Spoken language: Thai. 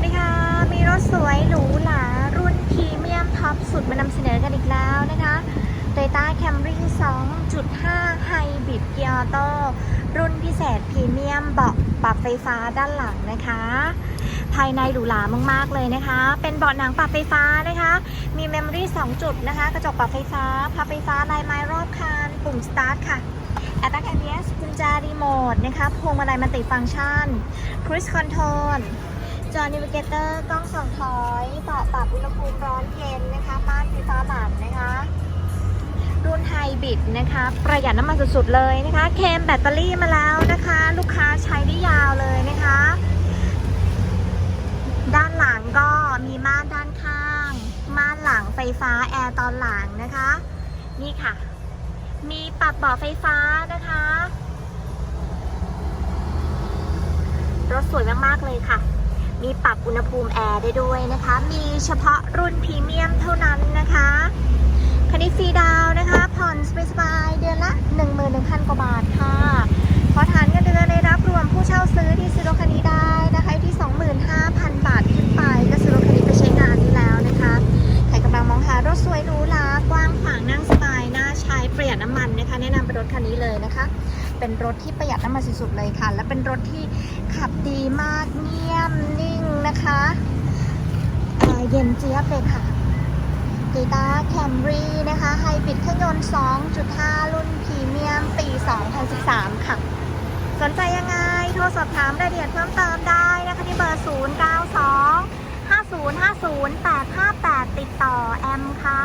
วัสดีค่ะ มีรถสวยหรูหรารุ่นพรีเมียมท็อปสุดมานำเสนอกันอีกแล้วนะคะ Toyota Camry 2.5 Hybrid Gear Auto รุ่นพิเศษพรีเมียมเบาะปรับไฟฟ้าด้านหลังนะคะ ภายในหรูหรามาก ๆ เลยนะคะ เป็นเบาะหนังปรับไฟฟ้านะคะ มีเมมโมรี่2จุดนะคะ กระจกปรับไฟฟ้าพับไฟฟ้าลายไม้รอบคันปุ่มสตาร์ทค่ะแอป ABS กุญแจรีโมทนะคะพวงมาลัยมัลติฟังก์ชัน Cruise Control จอ Navigator กล้องสองถอยเบาะปรับอุณหภูมิร้อนเย็นนะคะม่านไฟฟ้าหลังนะคะ รุ่นไฮบริดนะคะ ประหยัดน้ำมันสุดๆเลยนะคะ เคมแบตเตอรี่มาแล้วนะคะ ลูกค้าใช้ได้ยาวเลยนะคะ ด้านหลังก็มีม่านด้านข้าง ม่านหลังไฟฟ้าแอร์ตอนหลังนะคะ นี่ค่ะ มีปรับเบาะไฟฟ้านะคะรถสวยมาก ๆ เลยค่ะ มีปรับอุณหภูมิแอร์ได้ด้วยนะคะ มีเฉพาะรุ่นพรีเมียมเท่านั้นนะคะคันนี้ฟรีดาวนะคะผ่อนสบายๆเดือนละ 11,000 กว่าบาทค่ะขอฐานเงินเดือนในรับรวมผู้เช่าซื้อที่ซื้อรถคันนี้ได้นะคะอยู่ที่ 25,000 บาทขึ้นไปก็ซื้อรถคันนี้ไปใช้งานได้แล้วนะคะใครกำลังมองหารถสวยหรูหรากว้างขวางนั่งสบายน่าใช้ประหยัดน้ำมันนะคะ แนะนำเป็นรถคันนี้เลยนะคะ เป็นรถที่ประหยัดน้ำมันสุดๆเลยค่ะ และเป็นรถที่ขับดีมากเงียบนิ่งนะคะแอร์เย็นเจี๊ยบเลยค่ะ Toyota Camry นะคะไฮบริดเครื่องยนต์ 2.5 รุ่นพรีเมียม ปี 2013 ค่ะ สนใจยังไง โทรสอบถามรายละเอียดเพิ่มเติมได้นะคะ ที่เบอร์ 092 5050 858 ติดต่อแอมค่ะ